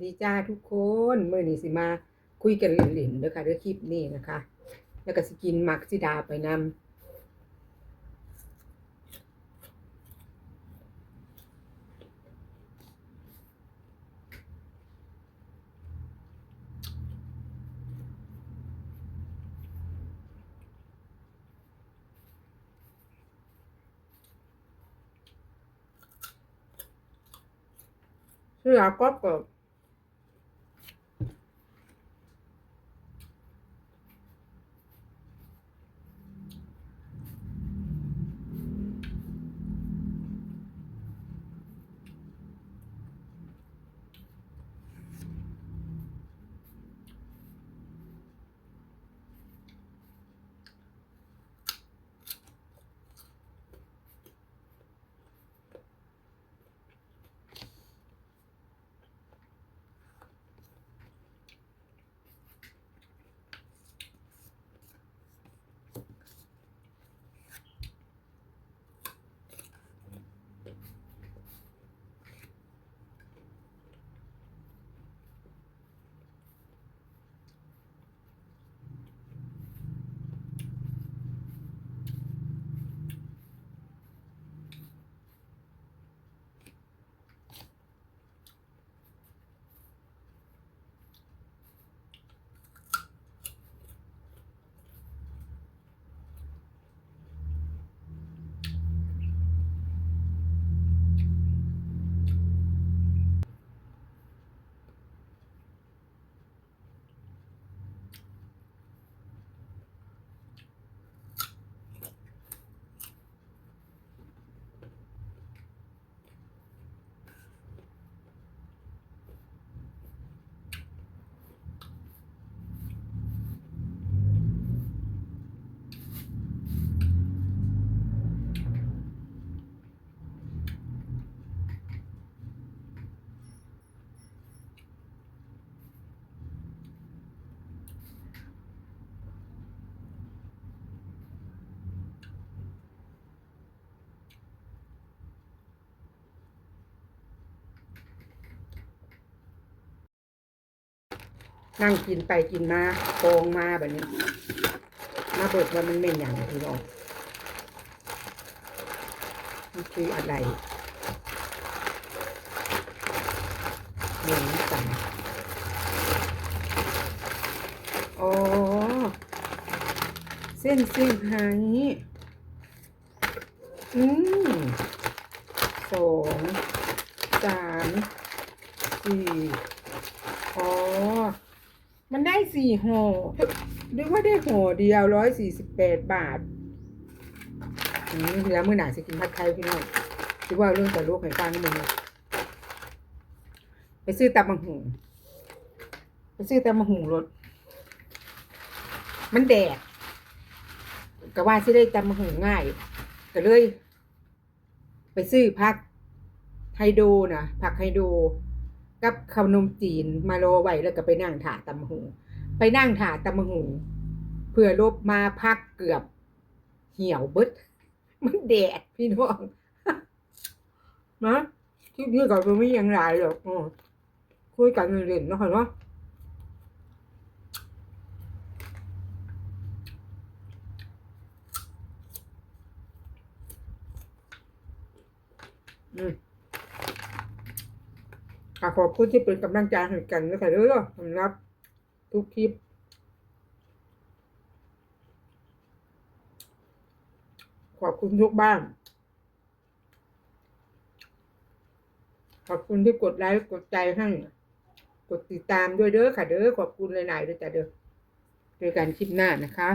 ดีจ้าทุกคนเมื่อนี้สิมาคุยกันเล่นๆเด้อค่ะเด้อคลิปนี้นะคะ แล้วก็สิกินมักสิดาไปนำเสื้อก็เปิด นั่งกินไปกินมาโกงมาแบบนี้ มาเบิดว่ามันเป็นอย่างพี่น้องมันคืออะไรเหมือนกันอ๋อ เส้นเส้นหางนี้ อืมสองสามสี่อ๋อ มันได้สี่ห่อหรือว่าได้ห่อเดียวร้อยสี่สิบแปดบาทอืมแล้วเมื่อหนาจะกินผัดไทยพี่น้องคิดว่าเรื่องแต่ลูกให้ฟังมึงไปซื้อตำมังหุงไปซื้อตำมังหุงรถ มันแดดก็ว่าสิได้ตำมังหุงง่ายก็เลย ไปซื้อผักไฮโดนะผักไฮโด กับขนมจีนมาโรไว้แล้วก็ไปนั่งถาตำมะหู ไปนั่งถาตำมะหู เพื่อลบมาพักเกือบเหี่ยวบิดมันแดดพี่น้องนะคลิปนี้ก็ไม่มีย่างไรหรอกคุยกันเล่นๆนะค่ะเนาะอืม ค่ะขอบคุณที่เป็นกำลังใจให้กันนะคะเด้อสำหรับทุกคลิปขอบคุณทุกบ้าน ขอบคุณที่กดไลค์กดใจให้ กดติดตามด้วยเด้อค่ะเด้อขอบคุณหลายๆด้วยจ้ะเด้อเจอกันคลิปหน้านะคะ